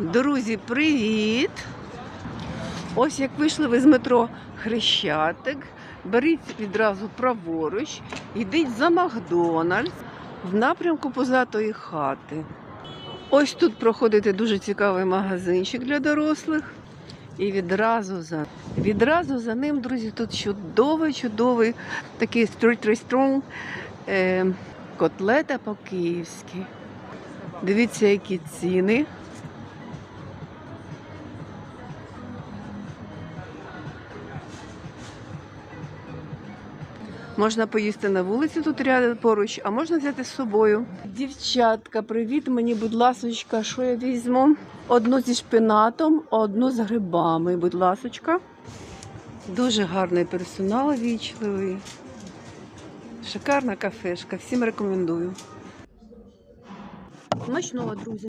Друзі, привіт! Ось як вийшли ви з метро Хрещатик, беріть відразу праворуч, йдіть за Макдональдс в напрямку позатої хати. Ось тут проходите дуже цікавий магазинчик для дорослих. І відразу за, відразу за ним, друзі, тут чудовий, чудовий такий стріт ресторан е, котлета по-київськи. Дивіться, які ціни. Можна поїсти на вулиці тут рядом поруч, а можна взяти з собою. Дівчатка, привіт мені, будь ласочка, що я візьму? Одну зі шпинатом, одну з грибами, будь ласочка. Дуже гарний персонал, вічливий. Шикарна кафешка, всім рекомендую. Смачного, друзі.